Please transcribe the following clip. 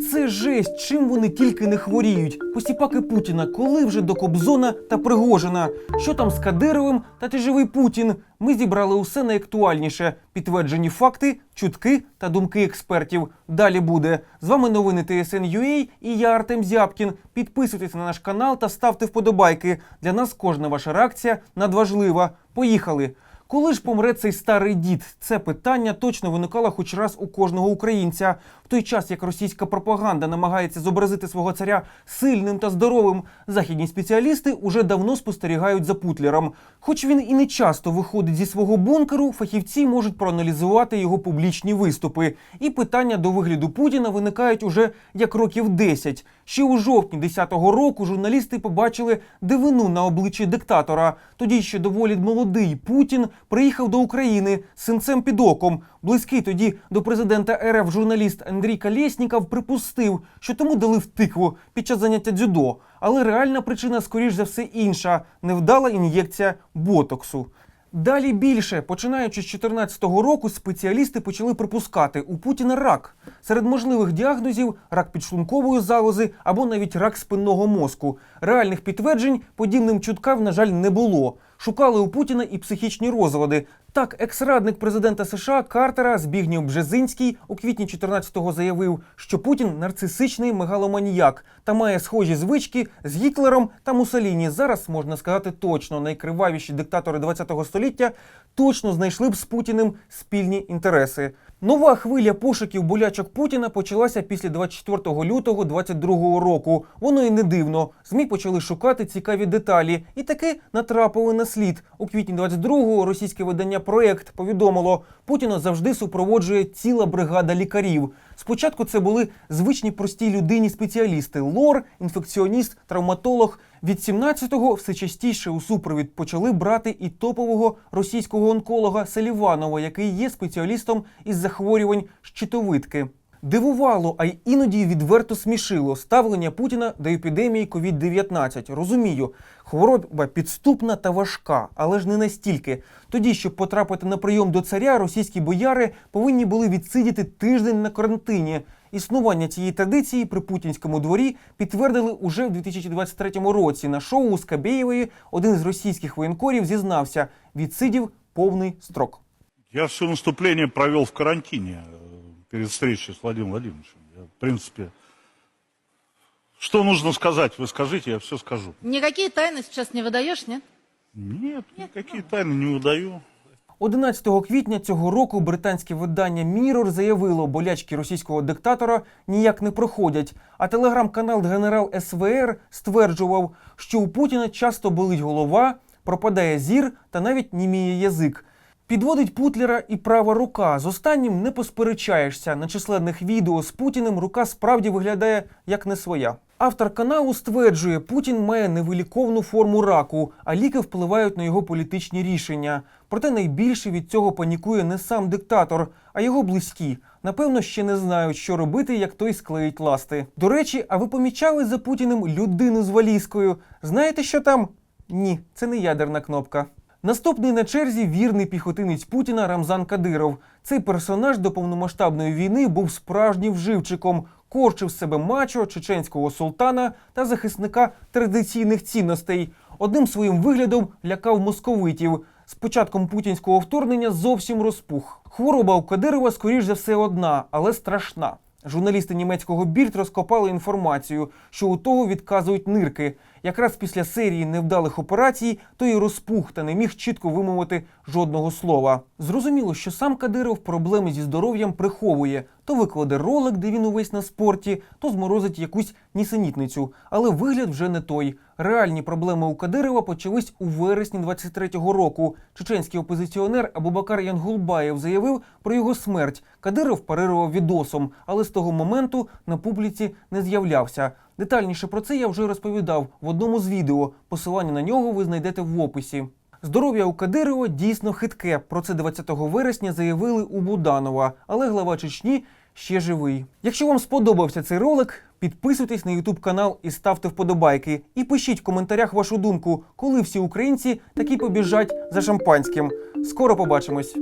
Це жесть, чим вони тільки не хворіють. Посіпаки Путіна, коли вже до Кобзона та Пригожина. Що там з Кадировим та ти живий Путін? Ми зібрали усе найактуальніше: підтверджені факти, чутки та думки експертів. Далі буде з вами новини TSN.ua і я Артем Зябкін. Підписуйтесь на наш канал та ставте вподобайки. Для нас кожна ваша реакція надважлива. Поїхали! Коли ж помре цей старий дід? Це питання точно виникало хоч раз у кожного українця. В той час, як російська пропаганда намагається зобразити свого царя сильним та здоровим, західні спеціалісти уже давно спостерігають за Путлером. Хоч він і не часто виходить зі свого бункеру, фахівці можуть проаналізувати його публічні виступи. І питання до вигляду Путіна виникають уже як років 10. Ще у жовтні 10-го року журналісти побачили дивину на обличчі диктатора. Тоді ще доволі молодий Путін приїхав до України з синцем під оком. Близький тоді до президента РФ журналіст Андрій Калєсніков припустив, що тому дали в тикву під час заняття дзюдо. Але реальна причина, скоріш за все, інша невдала ін'єкція ботоксу. Далі більше, починаючи з 2014 року, спеціалісти почали припускати у Путіна рак. Серед можливих діагнозів рак підшлункової залози або навіть рак спинного мозку. Реальних підтверджень подібним чуткам, на жаль, не було. Шукали у Путіна і психічні розлади. Так, екс-радник президента США Картера Збігнєв Бжезинський у квітні 14-го заявив, що Путін нарцисичний мегаломаніяк та має схожі звички з Гітлером та Мусоліні. Зараз можна сказати точно, найкривавіші диктатори ХХ століття точно знайшли б з Путіним спільні інтереси. Нова хвиля пошуків болячок Путіна почалася після 24 лютого 22 року. Воно і не дивно. ЗМІ почали шукати цікаві деталі і таки натрапили на слід. У квітні 22-го російське видання Проект повідомило, Путіна завжди супроводжує ціла бригада лікарів. Спочатку це були звичні простій людині спеціалісти: лор, інфекціоніст, травматолог. Від 17-го все частіше у супровід почали брати і топового російського онколога Селіванова, який є спеціалістом із захворювань щитовидки. Дивувало, а й іноді відверто смішило ставлення Путіна до епідемії COVID-19. Розумію, хвороба підступна та важка, але ж не настільки. Тоді, щоб потрапити на прийом до царя, російські бояри повинні були відсидіти тиждень на карантині. Існування цієї традиції при путінському дворі підтвердили уже в 2023 році. На шоу у Скабєєвої один з російських воєнкорів зізнався, відсидів повний строк. Я все наступление провел в карантине э, перед встречей с Владимиром Владимировичем. Я, в принципе, что нужно сказать, вы скажите, я все скажу. Никакие тайны сейчас не выдаешь, нет? Нет, никакие тайны не выдаю. 11 квітня цього року британське видання Mirror заявило, болячки російського диктатора ніяк не проходять. А телеграм-канал Генерал СВР стверджував, що у Путіна часто болить голова, пропадає зір та навіть німіє язик. Підводить Путлера і права рука. З останнім не посперечаєшся. На численних відео з Путіним рука справді виглядає як не своя. Автор каналу стверджує, Путін має невиліковну форму раку, а ліки впливають на його політичні рішення. Проте найбільше від цього панікує не сам диктатор, а його близькі. Напевно, ще не знають, що робити, як той склеїть ласти. До речі, а ви помічали за Путіним людину з валізкою? Знаєте, що там? Ні, це не ядерна кнопка. Наступний на черзі вірний піхотинець Путіна Рамзан Кадиров. Цей персонаж до повномасштабної війни був справжнім вживчиком, корчив себе мачо, чеченського султана та захисника традиційних цінностей. Одним своїм виглядом лякав московитів. З початком путінського вторгнення зовсім розпух. Хвороба у Кадирова, скоріш за все, одна, але страшна. Журналісти німецького Більд розкопали інформацію, що у того відказують нирки. Якраз після серії невдалих операцій той і розпух та не міг чітко вимовити жодного слова. Зрозуміло, що сам Кадиров проблеми зі здоров'ям приховує. То викладе ролик, де він увесь на спорті, то зморозить якусь нісенітницю. Але вигляд вже не той. Реальні проблеми у Кадирова почались у вересні 23-го року. Чеченський опозиціонер Абубакар Янгулбаєв заявив про його смерть. Кадиров парирував відосом, але з того моменту на публіці не з'являвся. Детальніше про це я вже розповідав в одному з відео. Посилання на нього ви знайдете в описі. Здоров'я у Кадирова дійсно хитке. Про це 20 вересня заявили у Буданова, але глава Чечні ще живий. Якщо вам сподобався цей ролик, підписуйтесь на YouTube канал і ставте вподобайки. І пишіть в коментарях вашу думку, коли всі українці такі побіжать за шампанським. Скоро побачимось.